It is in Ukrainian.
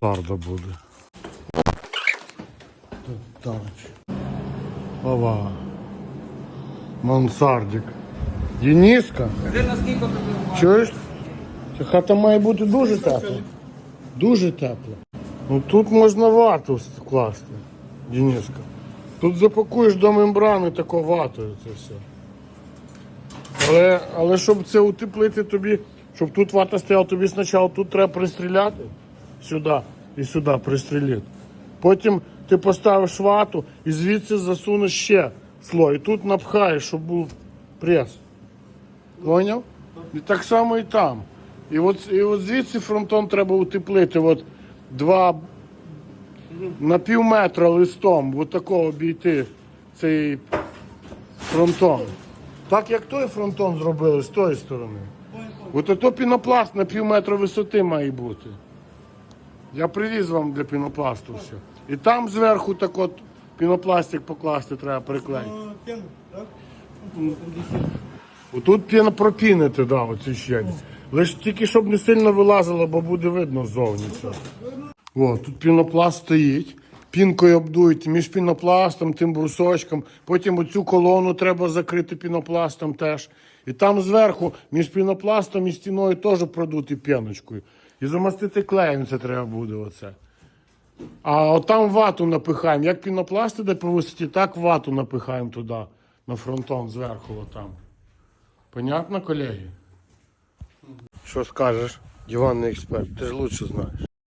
Тарда буде. Так. Ова. Мансардик. Дениска. Чуєш? Хата має бути дуже тепла. Дуже тепла. Ну тут можна вату вкласти, Дениска. Тут запакуєш до мембрани тако ватою це все. Але, але щоб це утеплити тобі, щоб тут вата стояла, тобі спочатку тут треба пристріляти сюди і сюди пристрілити. Потім ти поставиш вату і звідси засунеш ще слой. І тут напхаєш, щоб був прес. Поняв? І так само і там. І от, і от звідси фронтон треба утеплити. От два на пів метра листом, от обійти цей фронтон. Так як той фронтон зробили з тої сторони. От ото пінопласт на пів метра висоти має бути. Я привіз вам для пінопласту все. І там зверху так от пінопластик покласти треба приклеїти. Пену, так? Отут піна пропінити, да, оці щелі. Лиш тільки щоб не сильно вилазило, бо буде видно ззовні це. О, тут пінопласт стоїть. Пінкою обдують між пінопластом, тим брусочком. Потім оцю колону треба закрити пінопластом теж. І там зверху між пінопластом і стіною теж продути піночкою. І замастити клеєм це треба буде оце. А от там вату напихаємо. Як пінопласт іде по висоті, так вату напихаємо туди, на фронтон зверху отам. Понятно, колеги? Що скажеш, диванний експерт? Ти ж лучше знаєш.